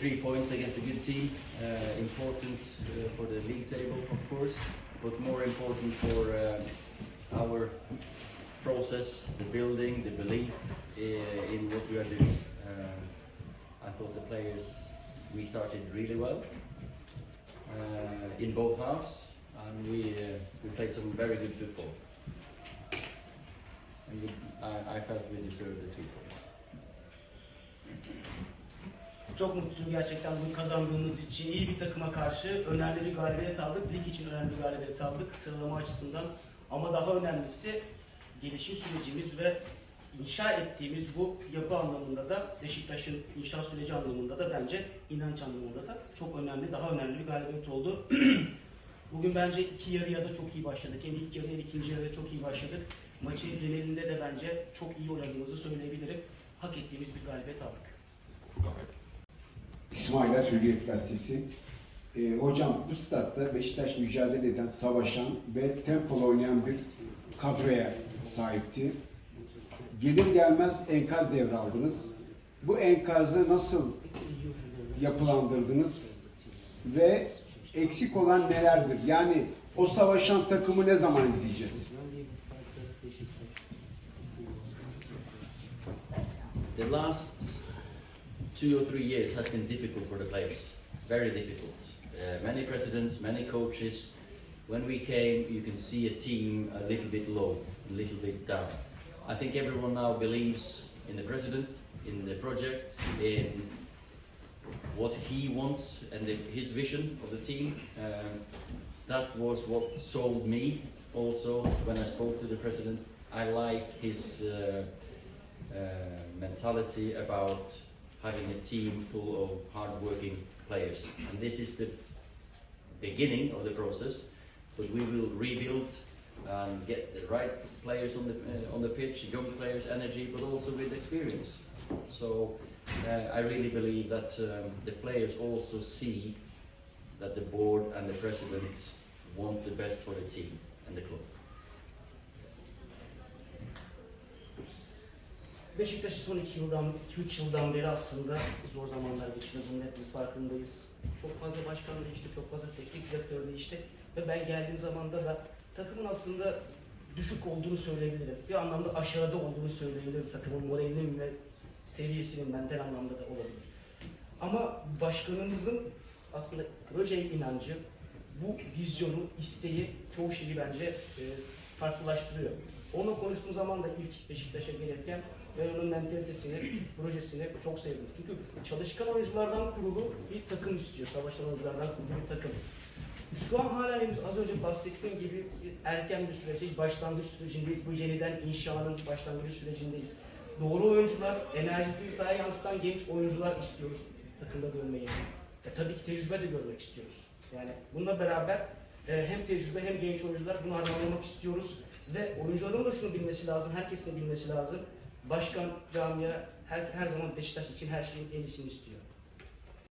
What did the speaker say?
three points against a good team, uh, important uh, for the league table, of course, but more important for uh, our process, the building, the belief in what we are doing. I thought the players, we started really well in both halves, and we, we played some very good football. And we, I, I felt we deserved the three points. Çok mutluyum gerçekten bunu kazandığımız için. İyi bir takıma karşı önemli bir galibiyet aldık. Lig için önemli bir galibiyet aldık sıralama açısından. Ama daha önemlisi gelişim sürecimiz ve inşa ettiğimiz bu yapı anlamında da Beşiktaş'ın inşa süreci anlamında da bence inanç anlamında da çok önemli, daha önemli bir galibiyet oldu. Bugün bence iki yarıya da çok iyi başladık. Hem ilk yarı hem ikinci yarıya çok iyi başladık. Maçın genelinde de bence çok iyi oynadığımızı söyleyebilirim. Hak ettiğimiz bir galibiyet aldık. İsmail Hürriyet Gazetesi. Ee, hocam bu statta Beşiktaş mücadele eden, savaşan ve tempolu oynayan bir kadroya sahipti. Gelir gelmez enkaz devraldınız. Bu enkazı nasıl yapılandırdınız ve eksik olan nelerdir? Yani o savaşan takımı ne zaman izleyeceğiz? The last two or three years has been difficult for the players, very difficult. Uh, many presidents, many coaches. When we came, you can see a team a little bit low, a little bit down. I think everyone now believes in the president, in the project, in what he wants and the, his vision of the team. Um, that was what sold me also when I spoke to the president. I like his uh, uh, mentality about having a team full of hard-working players. And this is the beginning of the process, but we will rebuild and get the right players on the uh, on the pitch, young players, energy, but also with experience. So uh, I really believe that um, the players also see that the board and the president want the best for the team and the club. Beşiktaş son iki yıldan, iki üç yıldan beri aslında zor zamanlar geçiriyor. Bunun hepimiz farkındayız. Çok fazla başkan değişti, çok fazla teknik direktör değişti. Ve ben geldiğim zamanda da takımın aslında düşük olduğunu söyleyebilirim. Bir anlamda aşağıda olduğunu söyleyebilirim. Takımın moralinin ve seviyesinin mental anlamda da olabilir. Ama başkanımızın aslında projeye inancı, bu vizyonu, isteği çoğu şeyi bence e, farklılaştırıyor. Onunla konuştuğum zaman da ilk Beşiktaş'a gelirken ben onun mentalitesini, projesini çok sevdim. Çünkü çalışkan oyunculardan kurulu bir takım istiyor. Savaşan oyunculardan kurulu bir takım. Şu an hala az önce bahsettiğim gibi erken bir süreçteyiz. Başlangıç sürecindeyiz. Bu yeniden inşanın başlangıç sürecindeyiz. Doğru oyuncular, enerjisini sahaya yansıtan genç oyuncular istiyoruz takımda görmeyi. E, tabii ki tecrübe de görmek istiyoruz. Yani bununla beraber e, hem tecrübe hem genç oyuncular bunu harmanlamak istiyoruz. Ve oyuncuların da şunu bilmesi lazım, herkesin bilmesi lazım. Başkan, camia her, her zaman Beşiktaş için her şeyin en iyisini istiyor.